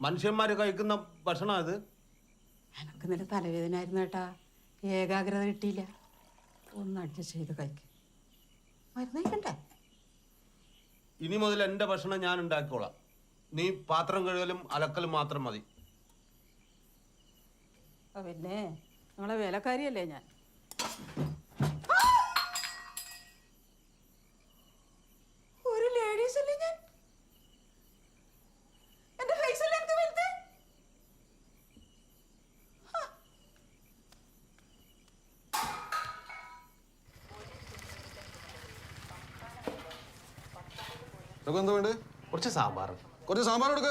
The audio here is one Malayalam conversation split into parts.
മനുഷ്യന്മാര് കഴിക്കുന്ന ഭക്ഷണം അത്? എനക്ക് ഇന്നലെ തലവേദന ആയിരുന്നു ഏട്ടാ. ഏകാഗ്രത കിട്ടിയില്ല. ഒന്ന് അഡ്ജസ്റ്റ് ചെയ്ത് കഴിക്ക്. മരുന്ന് കഴിക്കണ്ടേ? ഇനി മുതൽ എന്റെ ഭക്ഷണം ഞാൻ ഉണ്ടാക്കിക്കോളാം. നീ പാത്രം കഴുകലും അലക്കലും മാത്രം മതി. പിന്നെ നിങ്ങളെ വേലക്കാരിയല്ലേ ഞാൻ ഒരു ലേഡീസ് അല്ലേ ഞാൻ എന്റെ ഫേസ് അല്ലേ എനിക്ക് വലുത് ഇതൊക്കെ എന്താ വേണ്ടേ? കുറച്ച് സാമ്പാർ. കുറച്ച് സാമ്പാർ എടുക്ക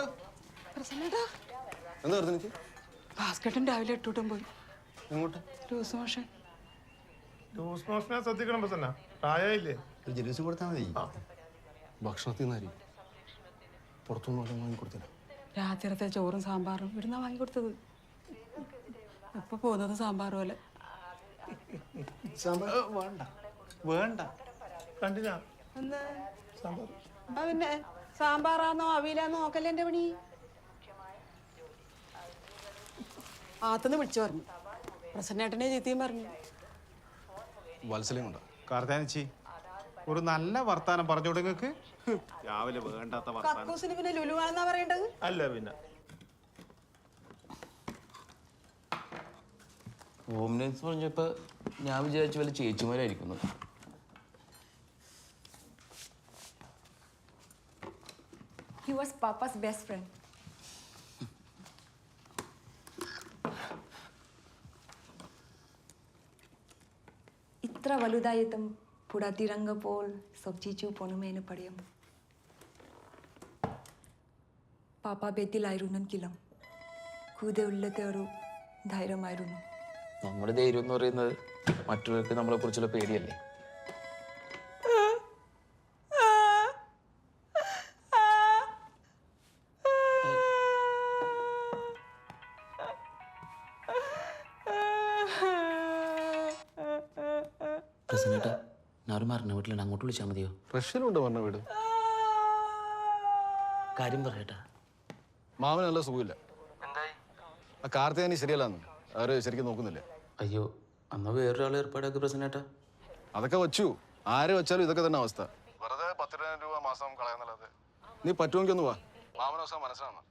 എന്താ എനിക്ക്? രാവിലെ പോയി. എങ്ങോട്ട്? Loose motion. ലൂസ് മോഷനെ ശ്രദ്ധിക്കണം പ്രസന്ന. പ്രായമായില്ലേ? ഒരു ജലൂസ് കൊടുത്താൽ മതി. ഭക്ഷണത്തിൽ നിന്നായി പുറത്തുനിന്ന് വല്ലതും വാങ്ങി കൊടുത്തില്ല. രാത്രിത്തെ ചോറും സാമ്പാറും ഇവിടുന്ന വാങ്ങിക്കൊടുത്തത് ഇപ്പൊ പോകുന്നത് സാമ്പാർ പോലെ. വേണ്ട. വേണ്ട. കണ്ടില്ല. എന്താ? ആ പിന്നെ സാമ്പാറാന്നോ അവിയിലാന്നോ നോക്കല്ലേ എന്റെ പണി? ആത്തുനിന്ന് വിളിച്ചു പറഞ്ഞു. പ്രസന്നേട്ടനെ ചീത്തയും പറഞ്ഞു. വത്സലയും കാർത്താനച്ചി കാർത്താനിച്ചി ഒരു നല്ല വർത്താനം പറഞ്ഞു നിങ്ങൾക്ക് രാവിലെ വേണ്ടാത്ത വർത്താനം. കക്കൂസിന് പിന്നെ ലുലുവാണെന്നാ പറയേണ്ടത്? അല്ല പിന്നെ. ഹോം നഴ്സ് പറഞ്ഞപ്പോൾ ഞാൻ വിചാരിച്ചു വല്ല ചേച്ചിമാരായിരിക്കുന്നു. He was Papa's best friend. ഇത്ര വലുതായിട്ടും പുടത്തിരങ്ക പോൽ സബ്ജിച്ചു പൊണുമേന് പടയും. പാപ്പ ബെത്തിലായിരുന്നെങ്കിലും കൂതെ ഉള്ളത്തെ ഒരു ധൈര്യമായിരുന്നു. നമ്മുടെ ധൈര്യം എന്ന് പറയുന്നത് മറ്റുള്ളവർക്ക് നമ്മളെ കുറിച്ചുള്ള പേടിയല്ലേ? പ്രസന്നേട്ടാ ഞാൻ ഒരു അങ്ങോട്ട് വിളിച്ചാൽ മതിയോ? റഷ്യയിലുണ്ട് പറഞ്ഞ വീട്. കാര്യം പറയട്ടാ. മാമന് നല്ല സുഖമില്ല. ആ കാർത്തികാനി ശരിയല്ലാന്ന്. അവർ ശരിക്കും നോക്കുന്നില്ല? അയ്യോ അന്ന് വേറൊരാൾ ഏർപ്പാടാക്കി പ്രസന്നേട്ടാ. അതൊക്കെ വച്ചു. ആരെ വെച്ചാലും ഇതൊക്കെ തന്നെ അവസ്ഥ. വെറുതെ പത്തിരണ്ടായിരം രൂപ മാസം കളയുന്നുള്ളത് നീ പറ്റുമെങ്കിൽ ഒന്ന് വാ. മാമനോസം മനസ്സിലാണ്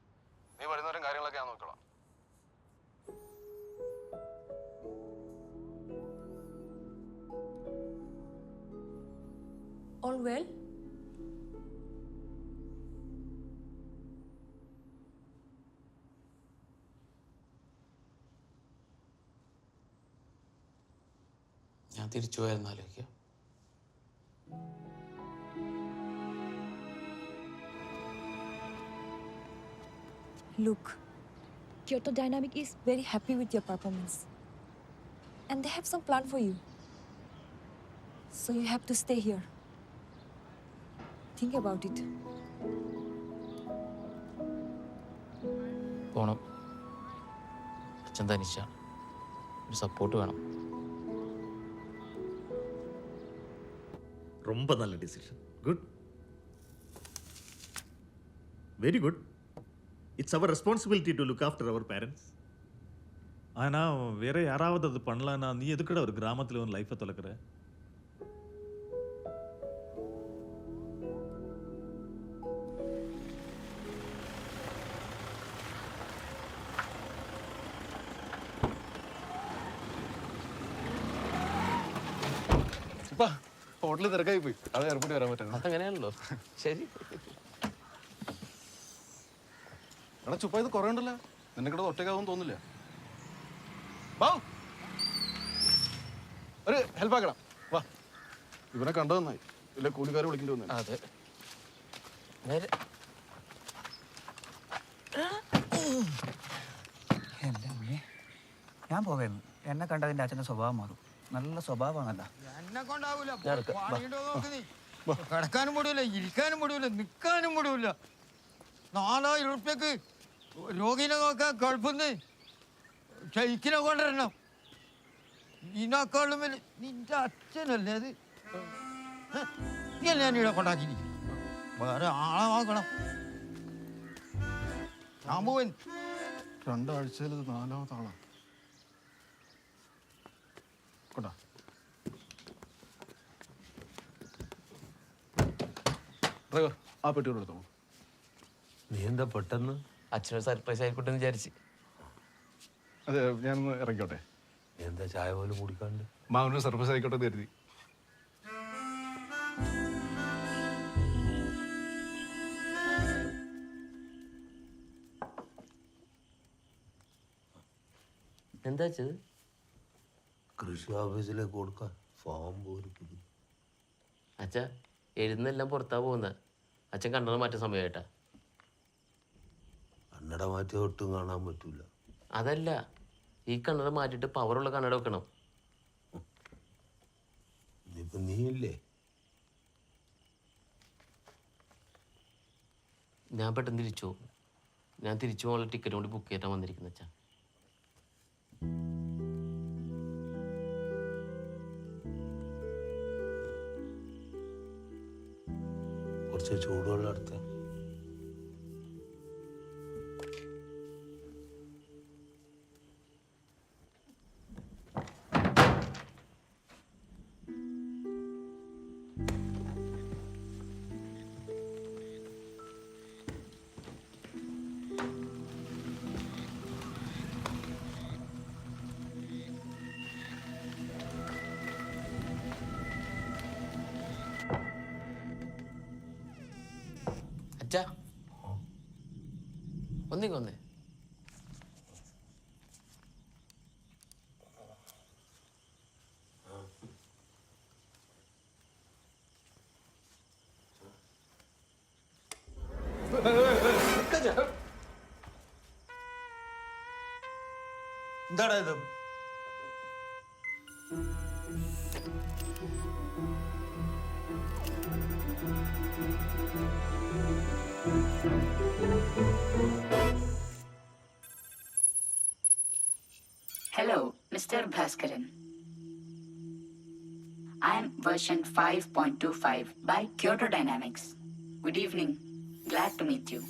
നീ വരുന്നവരും കാര്യങ്ങളൊക്കെ ഞാൻ നോക്കണം All well? ഞാൻ തിരിച്ചു പോയായിരുന്നു ആലോചിക്കുക Look, Kyoto Dynamic is very happy with your performance. And they have some plan for you. So you have to stay here. Think about it. പോണം അച്ഛൻ തനിച്ചാണ് ഒരു സപ്പോർട്ട് വേണം ரொம்ப நல்ல decision good very good it's our responsibility to look after our parents ஆனா வேற யாராவது அது பண்ணலான்னா நீ எதுக்குடா ஒரு கிராமத்துல ஒரு லைஃப்பை தொலைக்கிற ഹോട്ടലിൽ തിരക്കായി പോയി. അത് എയർപോർട്ടിൽ വരാൻ പറ്റുന്നത് അതങ്ങനെയാണല്ലോ. ശരി. എടാ ചുപ്പ ഇത് കുറേ ഉണ്ടല്ലോ. നിനക്കിടെ ഒറ്റക്കാവും തോന്നില്ല ഒരു ഹെൽപ്പ് ആക്കണം. വാ. ഇവനെ കണ്ടു നന്നായി. ഇല്ല കൂലിക്കാരെ വിളിക്കേണ്ടി വന്നു. അതെ. നേരെ. എന്റെ അമ്മേ ഞാൻ പോകായിരുന്നു എന്നെ കണ്ടതിന്റെ അച്ഛന്റെ സ്വഭാവം മാറും. നല്ല സ്വഭാവമാണല്ല. എന്നെ കൊണ്ടാവൂല ഞാൻ എടുക്കാം. വാ. പണിയിട്ടോ നോക്ക് നീ. കിടക്കാനും മുടിയില്ല ഇരിക്കാനും മുടിയില്ല നിൽക്കാനും മുടിയില്ല നാലായിരം ഉറുപ്പ്യക്ക് രോഗിനെ നോക്കാൻ ഗൾഫിന്ന് ചൈക്കിനെ കൊണ്ടുവരണം. ഇതിനേക്കാളും വലിയ നിന്റെ അച്ഛനല്ലേ അത്? ഞാൻ ഇവിടെ കൊണ്ടാക്കി വേറെ ആളെ നോക്കണം. ഞാൻ പോവാൻ രണ്ടാഴ്ചയിൽ ഇത് നാലാമത്തെ കൊണ്ടാ. ഡ്രൈവർ ആ പെട്ടിയോട് എടുത്തോ. നീ എന്താ പെട്ടെന്ന്? അച്ഛനൊരു സർപ്രൈസ് ആയിക്കോട്ടെ എന്ന് വിചാരിച്ച്. അതെ ഞാനൊന്ന് ഇറങ്ങിക്കോട്ടെ. നീ എന്താ ചായ പോലും കുടിക്കാണ്ട്? മാമനൊരു സർപ്രൈസ് ആയിക്കോട്ടെ എന്ന് കരുതി. എന്താ വെച്ചത് കൃഷി ഓഫീസിലേക്ക് കൊടുക്കാൻ ഫോം പോലും അച്ഛ എഴുന്നെല്ലാം പുറത്താ പോകുന്നത് അച്ഛൻ കണ്ണട മാറ്റ സമയമായിട്ടാ. കണ്ണട മാറ്റി ഒട്ടും കാണാൻ പറ്റൂല. അതല്ല ഈ കണ്ണട മാറ്റിയിട്ട് പവറുള്ള കണ്ണട വെക്കണം. ഇനിയിപ്പോ നീയില്ലേ? ഞാൻ പെട്ടെന്ന് തിരിച്ചു ഞാൻ തിരിച്ചു പോകാനുള്ള ടിക്കറ്റ് കൂടി ബുക്ക് ചെയ്തിട്ടാണ് വന്നിരിക്കുന്നത് അച്ഛാ. കുറച്ച് ചൂടുവെള്ളം എടുത്ത അച്ഛാ ഒന്നേ ഒന്നേ. എന്താടാ ഇത്? Hello, Mr. Bhaskaran. I am version 5.25 by Kyoto Dynamics. Good evening. Glad to meet you.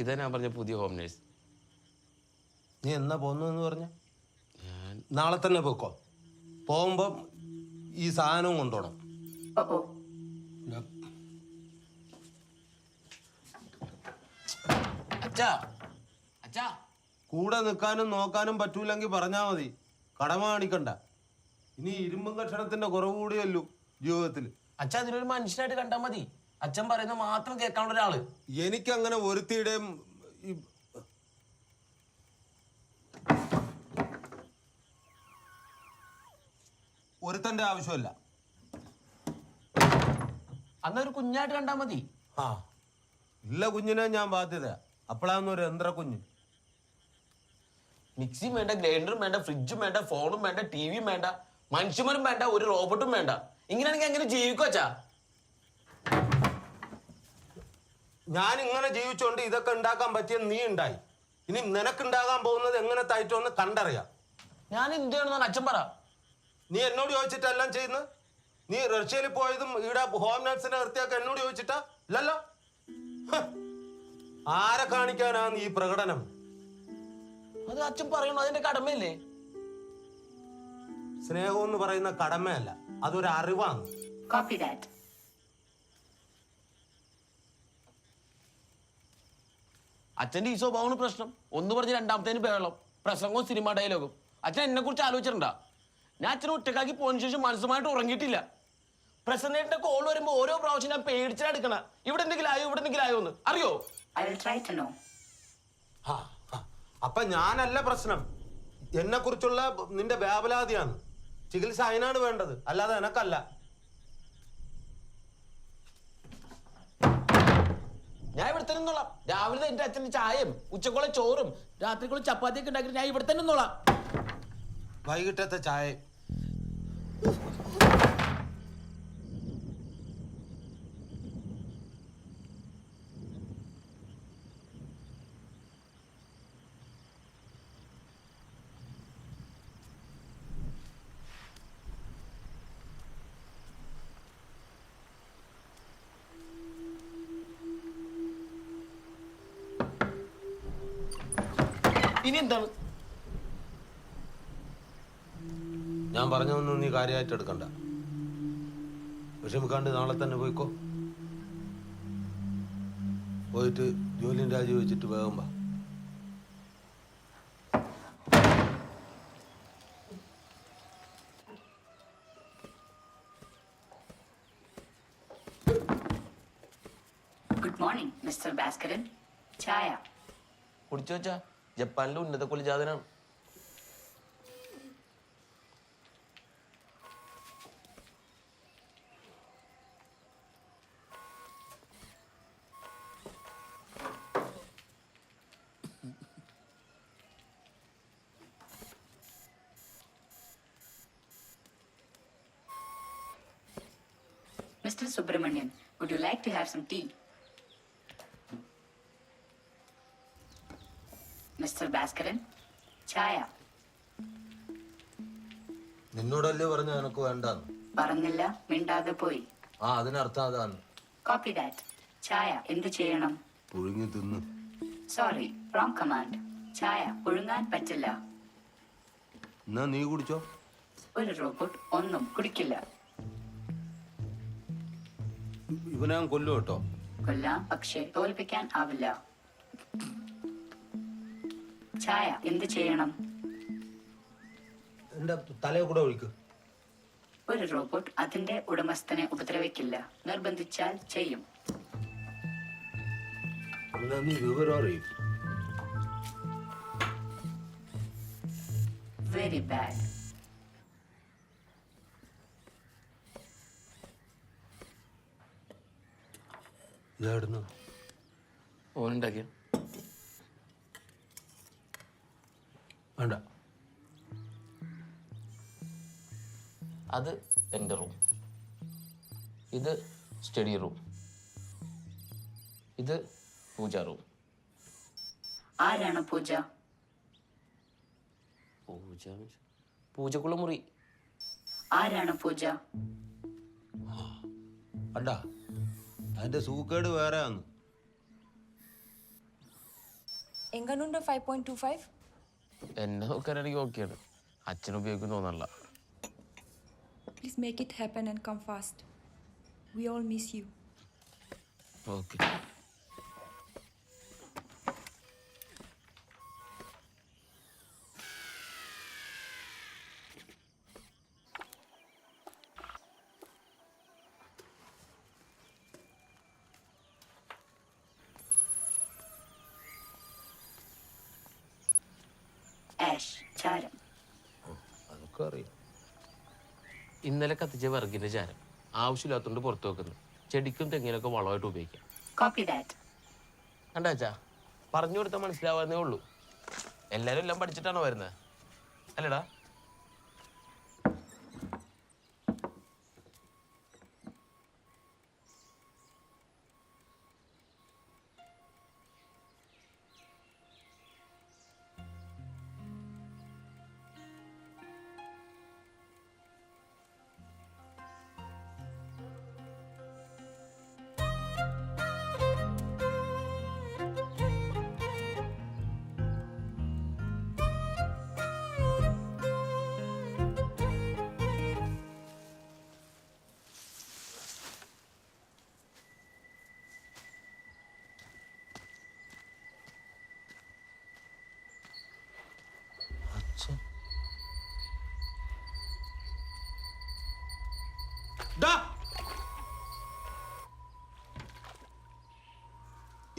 ഇതാ ഞാൻ പറഞ്ഞ പുതിയ ഹോം നേഴ്സ് നീ എന്നാ പോന്നെന്ന് പറഞ്ഞ ഞാൻ നാളെ തന്നെ പോക്കോ പോകുമ്പം ഈ സാധനവും കൊണ്ടുപോകണം Oh, oh. അച്ഛാ അച്ഛാ. കൂടെ നിൽക്കാനും നോക്കാനും പറ്റൂലെങ്കിൽ പറഞ്ഞാ മതി. കടമ കാണിക്കണ്ട. ഇനി ഇരുമ്പും കഷണത്തിന്റെ കുറവ് കൂടിയല്ലോ ജീവിതത്തിൽ അച്ഛാ അതിനൊരു മനുഷ്യനായിട്ട് കണ്ടാൽ മതി. അച്ഛൻ പറയുന്നത് മാത്രം കേൾക്കാനുള്ള ഒരാൾ. എനിക്കങ്ങനെ ഒരുത്തിയുടെയും ഒരുത്തന്റെ ആവശ്യമല്ല അന്നൊരു കുഞ്ഞായിട്ട് കണ്ടാൽ മതി. ആ. ഇല്ല കുഞ്ഞിനെ ഞാൻ ബാധ്യത അപ്പോഴാന്ന് ഒരു യന്ത്ര കുഞ്ഞ്. മിക്സിയും വേണ്ട ഗ്രൈൻഡറും വേണ്ട ഫ്രിഡ്ജും വേണ്ട ഫോണും വേണ്ട ടി വിയും വേണ്ട മനുഷ്യന്മാരും വേണ്ട ഒരു റോബോട്ടും വേണ്ട. ഇങ്ങനെയാണെങ്കിൽ എങ്ങനെ ജീവിക്കും അച്ഛാ. ഞാൻ ഇങ്ങനെ ജീവിച്ചോണ്ട് ഇതൊക്കെ ഉണ്ടാക്കാൻ പറ്റിയ നീ ഉണ്ടായി. ഇനി നിനക്ക് നിനക്കുണ്ടാകാൻ പോകുന്നത് എങ്ങനെ തായിട്ടോന്ന് കണ്ടറിയാം. ഞാൻ എന്ത് ചെയ്യണമെന്നാണ് അച്ഛൻ പറ. നീ എന്നോട് ചോദിച്ചിട്ടെല്ലാം ചെയ്യുന്നത്? നീ റഷ്യയിൽ പോയതും ഇവിടെ ഹോം നഴ്സിനെ നിർത്തിയൊക്കെ എന്നോട് ചോദിച്ചിട്ടാ? ഇല്ലല്ലോ. ആരെ കാണിക്കാനാണ് ഈ പ്രകടനം? അത് അച്ഛൻ പറയണു അതിന്റെ കടമയില്ലേ? സ്നേഹം എന്ന് പറയുന്ന കടമയല്ല അതൊരു അറിവാണ്. Copy that. അച്ഛന്റെ ഈ സ്വഭാവമാണ് പ്രശ്നം. ഒന്ന് പറഞ്ഞ് രണ്ടാമത്തേന് ബഹളം പ്രസംഗവും സിനിമ ഡയലോഗും അച്ഛൻ എന്നെ കുറിച്ച് ആലോചിച്ചിട്ടുണ്ടാ? ഞാൻ അച്ഛനെ ഒറ്റക്കാക്കി പോയതിന് ശേഷം മനസ്സുമായിട്ട് ഉറങ്ങിയിട്ടില്ല. പ്രസന്റേറ്റിന്റെ കോൾ വരുമ്പോ ഓരോ പ്രാവശ്യം ഞാൻ പേടിച്ചാ എടുക്കണ. ഇവിടെ എന്തെങ്കിലും ആയോ ഇവിടെ എന്തെങ്കിലും ആയോ എന്ന്. അറിയോ? I will try to know. അപ്പൊ ഞാനല്ല പ്രശ്നം. എന്നെ കുറിച്ചുള്ള നിന്റെ വ്യാപലാതിയാണ്. ചികിത്സ അതിനാണ് വേണ്ടത്. അല്ലാതെ എനക്കല്ല. ഞാൻ ഇവിടെ തന്നെ നിന്നോളാം. രാവിലെ എന്റെ അച്ഛൻ ചായയും ഉച്ചക്കുള്ള ചോറും രാത്രിക്കുള്ള ചപ്പാത്തിയൊക്കെ ഉണ്ടാക്കി ഞാൻ ഇവിടെ തന്നെ നിന്നോളാം. വൈകിട്ടത്തെ ചായ. എന്താണ്? ഞാൻ പറഞ്ഞതൊന്നും നീ കാര്യമായിട്ട് എടുക്കണ്ട. വിഷമിക്കാണ്ട് നാളെ തന്നെ പോയിക്കോ. പോയിട്ട് ജോലിയും രാജിവെച്ചിട്ട് വേഗം വാ. ഗുഡ് മോർണിംഗ് മിസ്റ്റർ ഭാസ്കരൻ ചായ. കുടിച്ചോച്ചാ ജപ്പാനിലെ ഉന്നത കുലജാതനാണ് mister Subramanian would you like to have some tea Bhaskaran. ചായ. നിന്നോടല്ലേ പറഞ്ഞ എനക്ക് വേണ്ട പറഞ്ഞില്ല മിണ്ടാതെ പോയി. ആ അതിനർത്ഥം അതാണ്. കോപ്പി ദാറ്റ് ചായ എന്ത് ചെയ്യണം? പുഴുങ്ങി തിന്ന്. സോറി റോങ് കമാൻഡ് ചായ പുഴുങ്ങാൻ പറ്റില്ല. എന്നാ നീ കുടിച്ചോ? ഒരു റോബോട്ട് ഒന്നും കുടിക്കില്ല. ഇവനെ കൊല്ലു കൊല്ലും കേട്ടോ കൊല്ലാം പക്ഷേ തോൽപ്പിക്കാൻ ആവില്ല. ചായ എന്ത് ചെയ്യണം? എന്റെ തലയെ കൂടെ ഒഴിക്ക്. ഒരു റോബോട്ട് അതിന്റെ ഉടമസ്ഥനെ ഉപദ്രവിക്കില്ല. നിർബന്ധിച്ചാൽ ചെയ്യും. വെരി ബാഡ് ഓനുണ്ടാക്കിയ വേണ്ട. അത് എന്റെ റൂം. ഇത് സ്റ്റഡി റൂം. ഇത് പൂജ റൂം. ആരാണ് പൂജ? പൂജ? പൂജക്കുള്ള മുറി. ആരാണ് പൂജ? അല്ല അതിന്റെ സൂക്കേട് വേറെ ആണ് എങ്ങനുണ്ട് five point two five എന്നെ നോക്കാനാണെങ്കിൽ ഓക്കെയാണ് അച്ഛൻ ഉപയോഗിക്കുന്ന തോന്നല്ല please make it happen and come fast we all miss you okay ചാരം. അതൊക്കെ അറിയാം ഇന്നലെ കത്തിച്ച വിറകിന്റെ ചാരം ആവശ്യമില്ലാത്തോണ്ട് പുറത്തു വെക്കുന്നു. ചെടിക്കും തെങ്ങിനൊക്കെ വളമായിട്ട് ഉപയോഗിക്കാം. കോപ്പി ദാറ്റ് കണ്ടാച്ചാ പറഞ്ഞു കൊടുത്താൽ മനസ്സിലാവാന്നേ ഉള്ളൂ. എല്ലാരും എല്ലാം പഠിച്ചിട്ടാണോ വരുന്നത് അല്ലടാ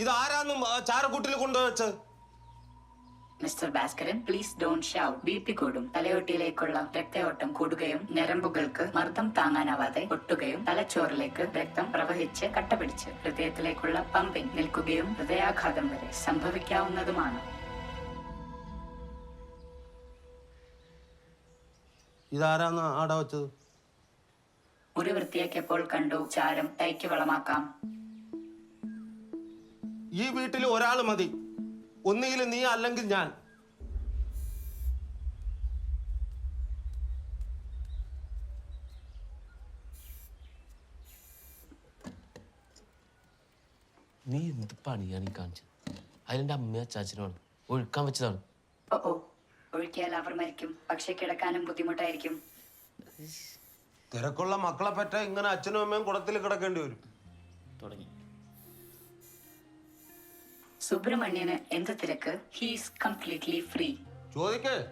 ഇതാരാന്നും ചാരക്കൂട്ടിൽ കൊണ്ടുവച്ചത് mister Bhaskaran please don't shout B P കൂടും. തലയോട്ടിയിലേക്കുള്ള രക്തയോട്ടം കൂടുകയും ഞരമ്പുകൾക്ക് മർദ്ദം താങ്ങാനാവാതെ ഒട്ടുകയും തലച്ചോറിലേക്ക് രക്തം പ്രവഹിച്ച് കട്ടപിടിച്ച് ഹൃദയത്തിലേക്കുള്ള പമ്പിംഗ് നിൽക്കുകയും ഹൃദയാഘാതം വരെ സംഭവിക്കാവുന്നതുമാണ്. ഇതാരാന്ന് ആടെ വെച്ചത് മുറി വൃത്തിയാക്കിയപ്പോൾ കണ്ടു ചാരം തൈക്ക് വളമാക്കാം. ഈ വീട്ടിൽ ഒരാൾ മതി. ഒന്നുകിൽ നീ അല്ലെങ്കിൽ ഞാൻ. നീ എന്ത് പണിയാണ് ഈ കാണിച്ചത്? അതിലെന്റെ അമ്മയും അച്ചാച്ചനുമാണ് ഒഴുക്കാൻ വെച്ചതാണ്. ഓ ഓ. ഒഴുക്കിയാൽ അവർ മരിക്കും. പക്ഷെ കിടക്കാനും ബുദ്ധിമുട്ടായിരിക്കും. തിരക്കുള്ള മക്കളെ പറ്റ ഇങ്ങനെ അച്ഛനും അമ്മയും കുടത്തിൽ കിടക്കേണ്ടി വരും. തുടങ്ങി. സുബ്രഹ്മണ്യന് എന്ത് തിരക്ക്? ഹീസ് കംപ്ലീറ്റ്ലി ഫ്രീ ചോദിക്കേ.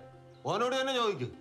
ഓനോട് തന്നെ ചോദിക്കും.